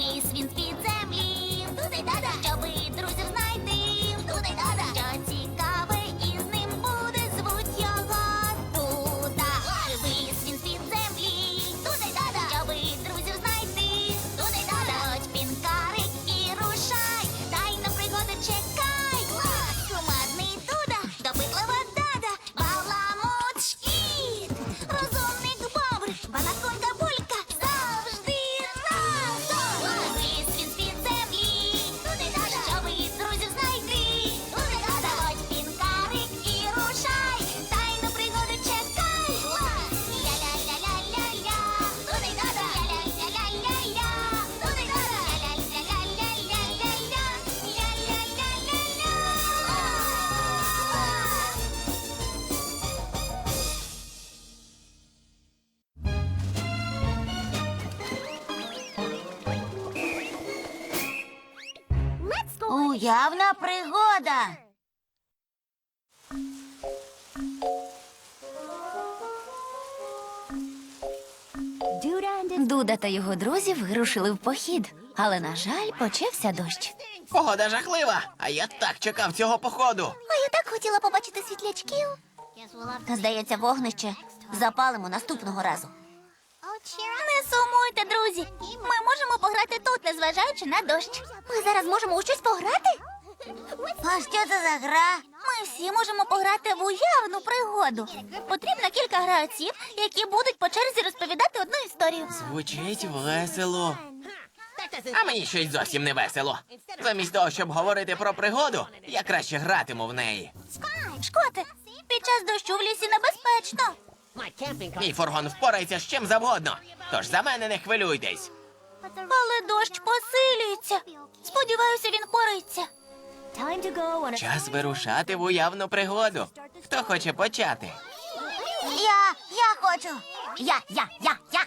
Вись він з-під Уявна пригода. Дуда та його друзі вирушили в похід, але, на жаль, почався дощ. Погода жахлива, а я так чекав цього походу. А я так хотіла побачити світлячків. Здається, вогнище запалимо наступного разу. Не сумуйте, друзі. Ми можемо пограти тут, незважаючи на дощ. Ми зараз можемо у щось пограти? А що це за гра? Ми всі можемо пограти в уявну пригоду. Потрібно кілька гравців, які будуть по черзі розповідати одну історію. Звучить весело. А мені щось зовсім не весело. Замість того, щоб говорити про пригоду, я краще гратиму в неї. Шкоте, під час дощу в лісі небезпечно. Мій фургон впорається з чим завгодно. Тож за мене не хвилюйтесь. Але дощ посилюється. Сподіваюся, він пориться. Час вирушати в уявну пригоду. Хто хоче почати? Я, я хочу. Я, я, я, я.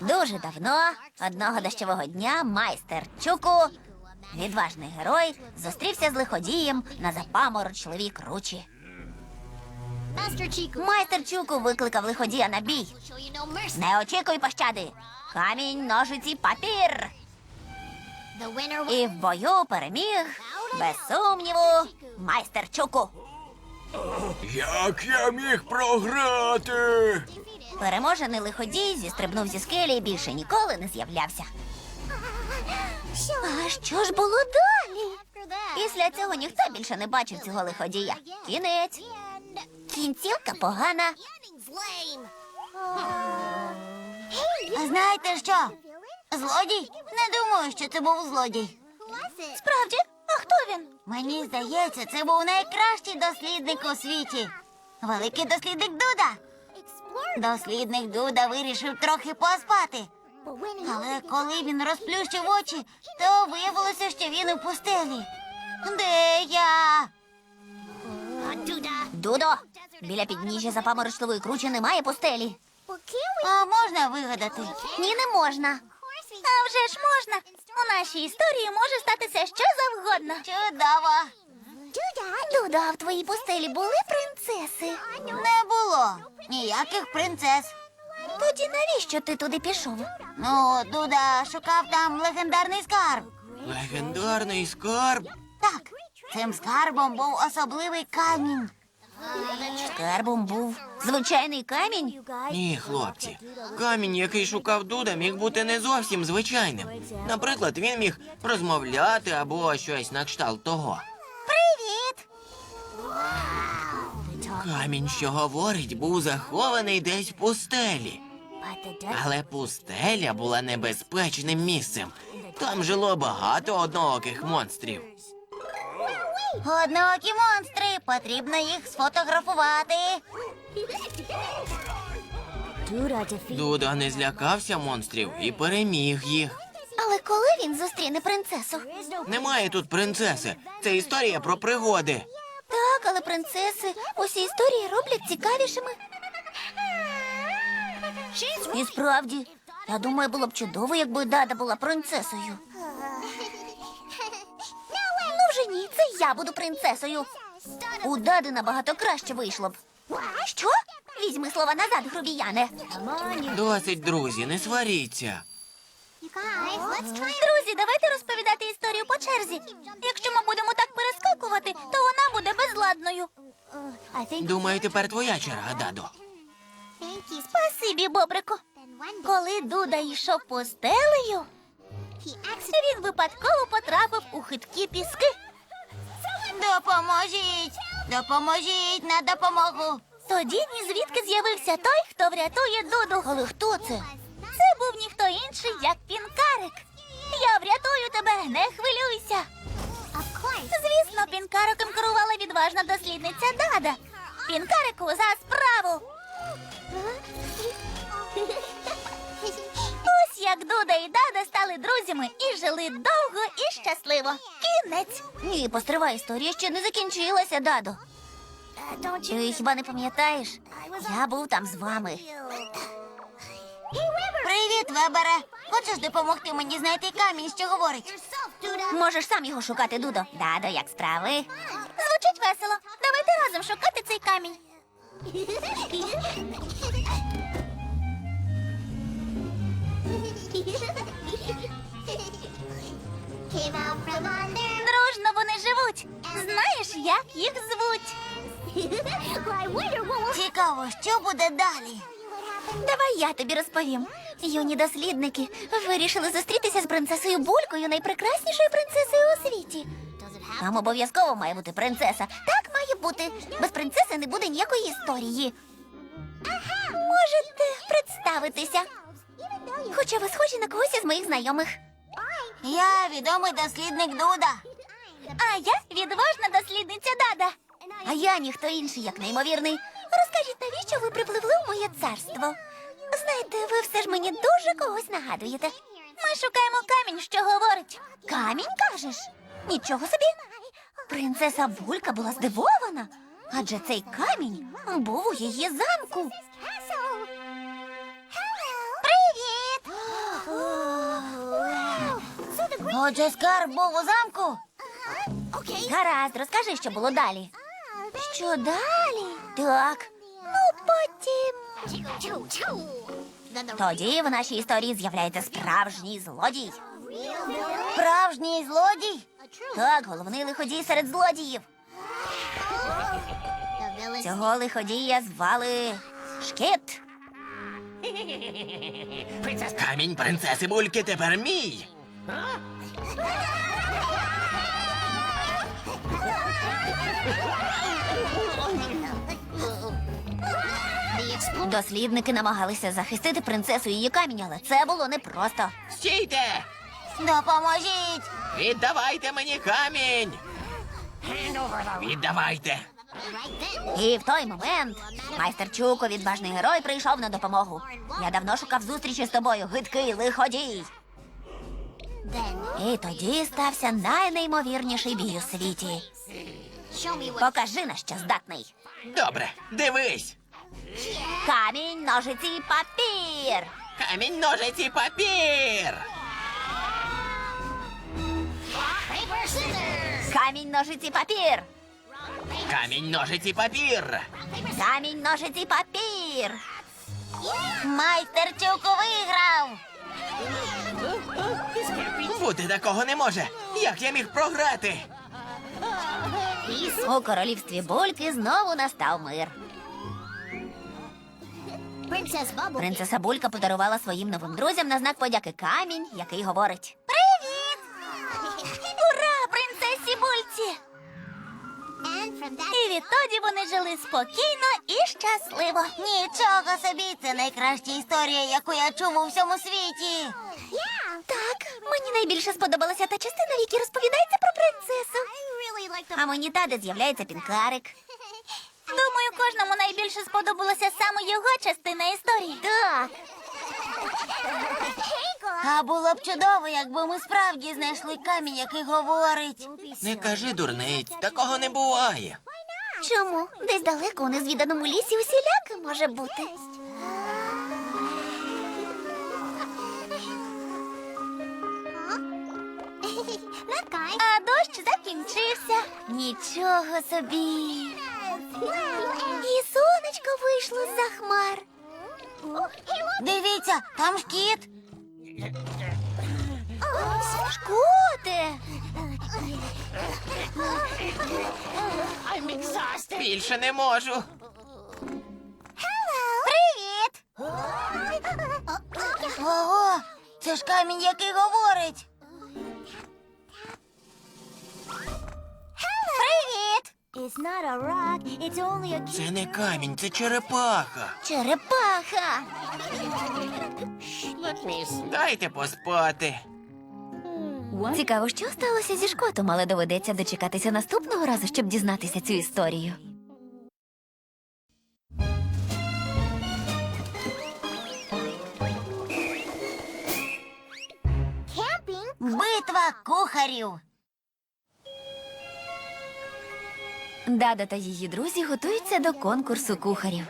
Дуже давно, одного дощового дня, майстер Чуку, відважний герой, зустрівся з лиходієм на запаморочливій кручі. Майстер Чуку викликав лиходія на бій. Не очікуй пощади. Камінь, ножиці, папір. І в бою переміг, без сумніву, майстер Чуку. Як я міг програти? Переможений лиходій зістрибнув зі скелі і більше ніколи не з'являвся. А що ж було далі? Після цього ніхто більше не бачив цього лиходія. Кінець. Кінцівка погана. Знаєте що? Злодій? Не думаю, що це був злодій. Справді? А хто він? Мені здається, це був найкращий дослідник у світі. Великий дослідник Дуда. Дослідник Дуда вирішив трохи поспати. Але коли він розплющив очі, то виявилося, що він у пустелі. Де я? Дудо, біля підніжжя запаморочливої кручі немає пустелі. А можна вигадати? Ні, не можна. А вже ж можна. У нашій історії може статися що завгодно. Чудово. Дудо, а в твоїй пустелі були принцеси? Не було. Ніяких принцес. Тоді навіщо ти туди пішов? Ну, Дуда шукав там легендарний скарб. Легендарний скарб. Так, цим скарбом був особливий камінь. Скарбом був звичайний камінь. Ні, хлопці. Камінь, який шукав Дуда, міг бути не зовсім звичайним. Наприклад, він міг розмовляти або щось на кшталт того. Привіт! Камінь, що говорить, був захований десь в пустелі. Але пустеля була небезпечним місцем. Там жило багато однооких монстрів. Однокі монстри, потрібно їх сфотографувати. Дуда не злякався монстрів і переміг їх. Але коли він зустріне принцесу? Немає тут принцеси. Це історія про пригоди. Так, але принцеси усі історії роблять цікавішими. І справді, я думаю, було б чудово, якби Дада була принцесою. Ну вже ні, це я буду принцесою. У Дади набагато краще вийшло б. Що? Візьми слова назад, грубіяне. Досить, друзі, не сваріться. Друзі, давайте розповідати історію по черзі. Якщо ми будемо так перескакувати, то вона буде безладною. Думаю, тепер твоя черга, Дадо. Спасибі, Бобрику. Коли Дуда йшов по стелею, він випадково потрапив у хиткі піски. Допоможіть! Допоможіть на допомогу! Тоді ні звідки з'явився той, хто врятує Дуду. Але хто це? Це був ніхто інший, як Пінкарик. Я врятую тебе, не хвилюйся. Звісно, Пінкариком керувала відважна дослідниця Дада. Пінкарику за справу. Ось як Дуда і Дада стали друзями і жили довго і щасливо. Кінець. Ні, постривай, історія ще не закінчилася, Дадо. Ти хіба не пам'ятаєш? Я був там з вами. Привіт, Вебере! Хочеш допомогти мені знайти камінь, що говорить? Можеш сам його шукати, Дудо. Дадо, як справи? Звучить весело. Давайте разом шукати цей камінь. Дружно вони живуть. Знаєш, як їх звуть? Цікаво, що буде далі? Давай я тобі розповім. Юні дослідники вирішили зустрітися з принцесою Булькою, найпрекраснішою принцесою у світі. Там обов'язково має бути принцеса. Так має бути. Без принцеси не буде ніякої історії. Можете представитися. Хоча ви схожі на когось із моїх знайомих. Я відомий дослідник Дуда. А я відважна дослідниця Дада. А я ніхто інший, як неймовірний. Розкажіть, навіщо ви припливли у моє царство? Знаєте, ви все ж мені дуже когось нагадуєте. Ми шукаємо камінь, що говорить. Камінь кажеш? Нічого собі. Принцеса Булька була здивована, адже цей камінь був у її замку. Отже, скарб був у замку. Гаразд, розкажи, що було далі. Що далі? Так. Ну, потім. Тоді в нашій історії з'являється справжній злодій. Справжній злодій. Так, головний лиходій серед злодіїв. Цього лиходія звали Шкіт. Камінь принцеси Бульки тепер мій. Дослідники намагалися захистити принцесу і її камінь, але це було непросто. Стійте! Допоможіть! Віддавайте мені камінь! Віддавайте! І в той момент майстер Чуко, відважний герой, прийшов на допомогу. Я давно шукав зустрічі з тобою, гидкий лиходій. І тоді стався найнеймовірніший бій у світі. Покажи на що здатний. Добре, дивись! Камінь, ножиці, папір. Камінь, ножиці, папір! Камінь, ножиці, папір. Камінь, ножиці, папір! Камінь, ножиці, папір. Майстер Чуку виграв! Бути такого не може! Як я міг програти? У королівстві Бульки знову настав мир. Принцеса Булька подарувала своїм новим друзям на знак подяки камінь, який говорить: Привіт! Ура, принцесі Бульці! І відтоді вони жили спокійно і щасливо. Нічого собі, це найкраща історія, яку я чув у всьому світі. Так, мені найбільше сподобалася та частина, в якій розповідається про принцесу. А мені та, де з'являється пінкарик. Думаю, кожному найбільше сподобалася саме його частина історії. Так. А було б чудово, якби ми справді знайшли камінь, який говорить. Не кажи дурниць, такого не буває. Чому? Десь далеко у незвіданому лісі усіляке може бути. А дощ закінчився. Нічого собі. І сонечко вийшло з-за хмар. Дивіться, там ж кіт. Шкоте. Більше не можу. Привіт! Ого, це ж камінь, який говорить. Це не камінь, це черепаха. Черепаха. Дайте поспати. Цікаво, що сталося зі шкотом, але доведеться дочекатися наступного разу, щоб дізнатися цю історію. Битва кухарів. Дада та її друзі готуються до конкурсу кухарів.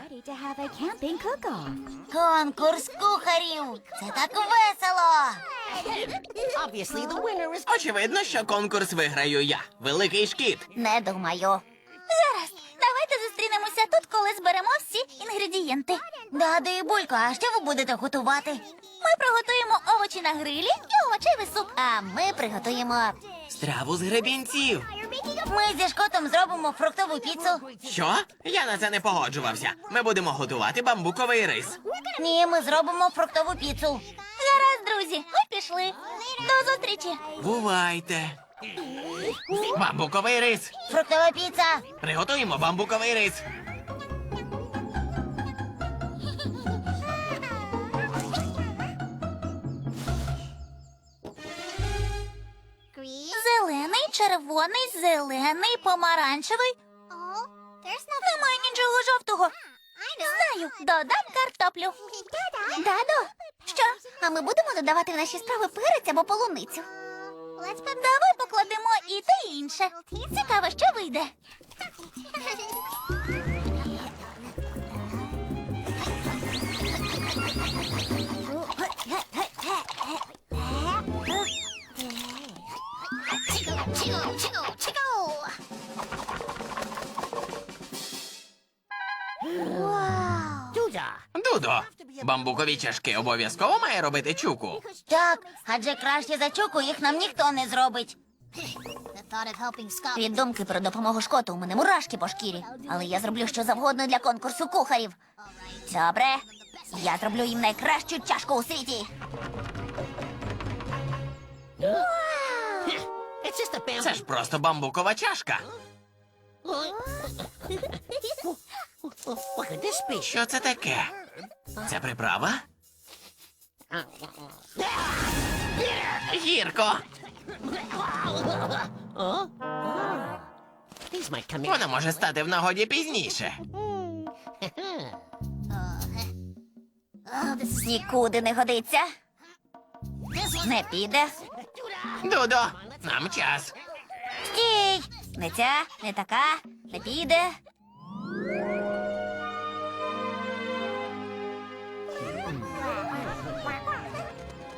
Конкурс кухарів. Це так весело. Очевидно, що конкурс виграю я. Великий шкіт. Не думаю. Зараз. Давайте зустрінемося тут, коли зберемо всі інгредієнти. Дада і Булько, а що ви будете готувати? Ми приготуємо овочі на грилі і овочевий суп. А ми приготуємо. Страву з гребінців. Ми зі шкотом зробимо фруктову піцу. Що? Я на це не погоджувався. Ми будемо готувати бамбуковий рис. Ні, ми зробимо фруктову піцу. Зараз, друзі, ми пішли. До зустрічі. Бувайте. Бамбуковий рис. Фруктова піца. Приготуємо бамбуковий рис. Червоний, зелений, помаранчевий. Немає нічого жовтого. Знаю, додам картоплю. Дадо, що? А ми будемо додавати в наші страви перець або полуницю. Давай покладемо і те інше. Цікаво, що вийде. Дудо. Бамбукові чашки обов'язково має робити чуку. Так, адже краще за чуку їх нам ніхто не зробить. Від думки про допомогу шкоту у мене мурашки по шкірі. Але я зроблю що завгодно для конкурсу кухарів. Добре. Я зроблю їм найкращу чашку у світі. Це ж просто бамбукова чашка. Що це таке? Це приправа? Гірко. Вона може стати в нагоді пізніше. Нікуди не годиться. Не піде. Дудо, нам час. Стій! Не ця, не така, не піде.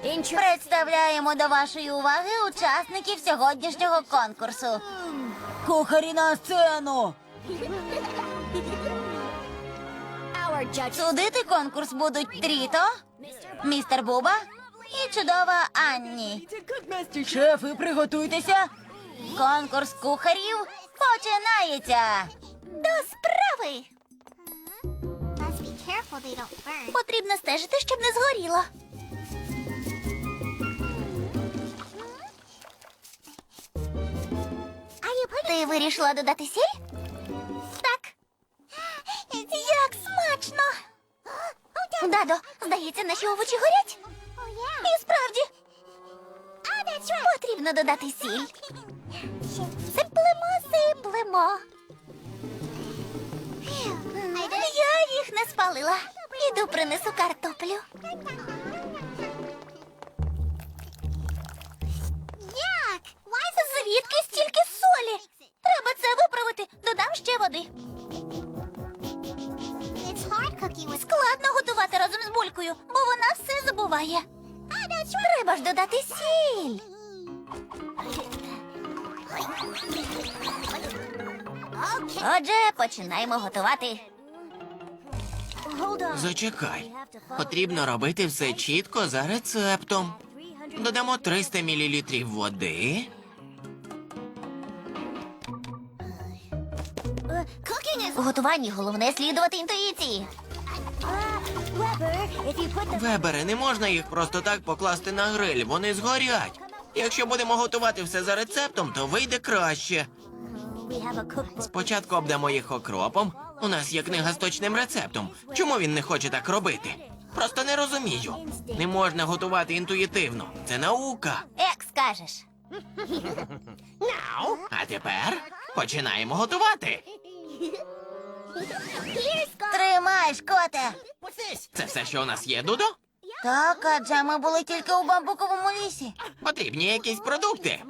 Представляємо до вашої уваги учасників сьогоднішнього конкурсу. Кухарі на сцену! Судити конкурс будуть Тріто, містер Буба і чудова Анні. Шефи, приготуйтеся. Конкурс кухарів починається. До справи. Потрібно стежити, щоб не згоріло. Ти вирішила додати сіль? Так. Як смачно. Дадо, здається, наші овочі горять. І справді, потрібно додати сіль. Сиплемо, сиплемо. Я їх не спалила. Іду принесу картоплю. Is Звідки стільки солі? Треба це виправити. Додам ще води. Складно готувати разом з булькою, бо вона все забуває. Треба ж додати сіль. Отже, починаємо готувати. Зачекай. Потрібно робити все чітко за рецептом. Додамо 300 мл води. Готуванні головне слідувати інтуїції. Вебери, не можна їх просто так покласти на гриль, вони згорять. Якщо будемо готувати все за рецептом, то вийде краще. Спочатку обдамо їх окропом. У нас є книга з точним рецептом. Чому він не хоче так робити? Просто не розумію. Не можна готувати інтуїтивно. Це наука. Як скажеш. А тепер починаємо готувати. Тримай, шкоте. Це все, що у нас є, Дудо? Так, адже ми були тільки у бамбуковому лісі. Потрібні якісь продукти.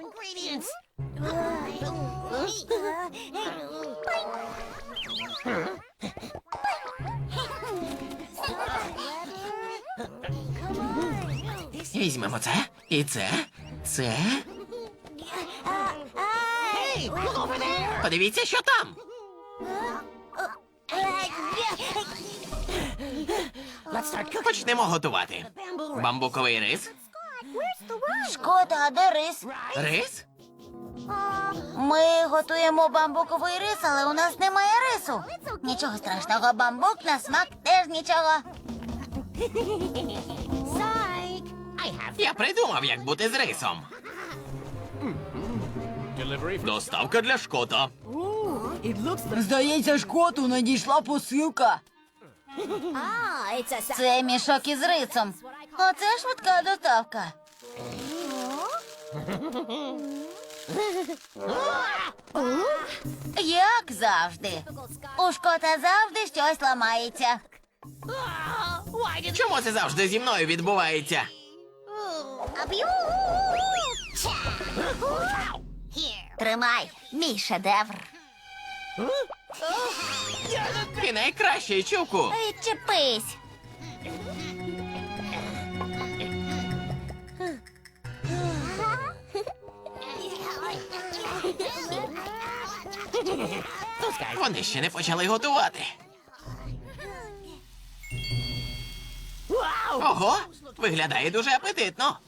Візьмемо це і це. Це. Подивіться, що там. Почнемо готувати. Бамбуковий рис. Шкота, а де рис? Рис? Ми готуємо бамбуковий рис, але у нас немає рису. Нічого страшного, бамбук на смак теж нічого. Я придумав, як бути з рисом. Доставка для шкота. Здається, шкоту надійшла посилка. Це мішок із рисом. Оце швидка доставка. Як завжди. У шкота завжди щось ламається. Чому це завжди зі мною відбувається? Тримай, мій шедевр. Ти найкращий чуку. Відчепись. Вони ще не почали готувати. Ого, виглядає дуже апетитно.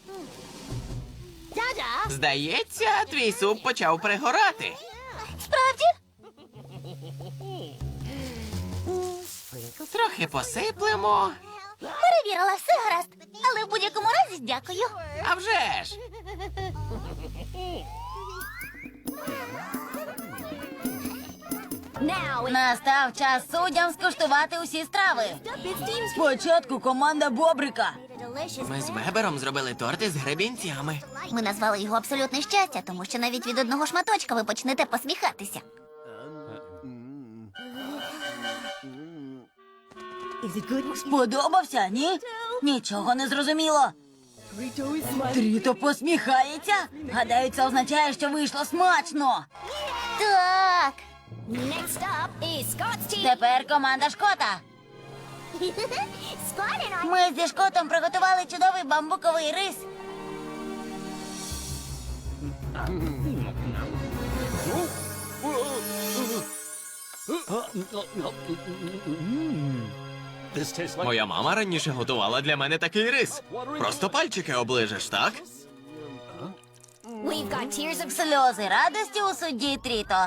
Здається, твій суп почав пригорати. Трохи посиплемо. Перевірила, все гаразд. Але в будь-якому разі дякую. А вже ж. Настав час суддям скуштувати усі страви. Спочатку команда Бобрика. Ми з Вебером зробили торти з гребінцями. Ми назвали його абсолютне щастя, тому що навіть від одного шматочка ви почнете посміхатися. Сподобався, ні? Нічого не зрозуміло. Тріто посміхається. Гадаю, це означає, що вийшло смачно. Так, тепер команда Шкота. Ми зі Шкотом приготували чудовий бамбуковий рис. Моя мама раніше готувала для мене такий рис. Просто пальчики оближеш, так? Сльози радості у судді Тріто.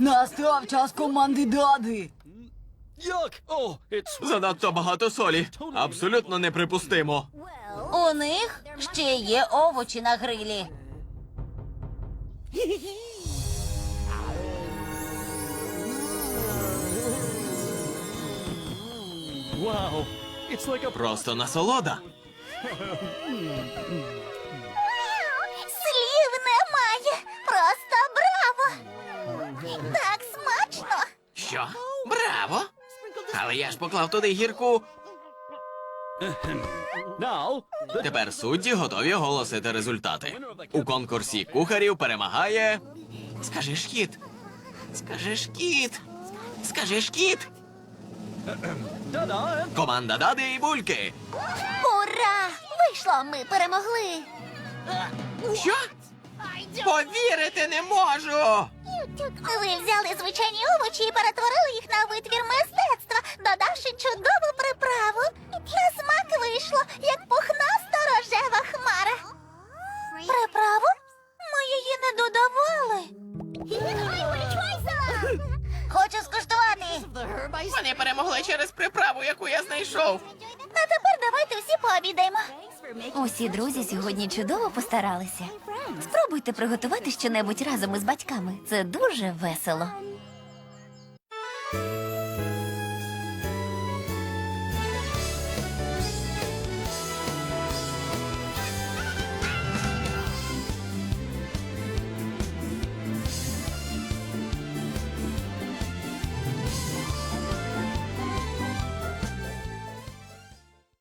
Настав час команди Дади. Занадто багато солі. Абсолютно неприпустимо. У них ще є овочі на грилі. Просто насолода. Слів немає. Просто браво! Так смачно. Що? Браво! Але я ж поклав туди гірку. Тепер судді готові оголосити результати. У конкурсі кухарів перемагає. Скажи ж кіт. Скажи ж кіт. Скажи ж кіт. Команда Дади і Бульки. Ура! Вийшло, ми перемогли. Що? Повірити не можу. Ви взяли звичайні овочі і перетворили їх на витвір мистецтва. додавши чудову приправу. На смак вийшло, як пухнаста рожева хмара. Приправу? Ми її не додавали. Вони перемогли через приправу, яку я знайшов. А тепер давайте всі пообідаємо. Усі друзі сьогодні чудово постаралися. Спробуйте приготувати щонебудь разом із батьками. Це дуже весело.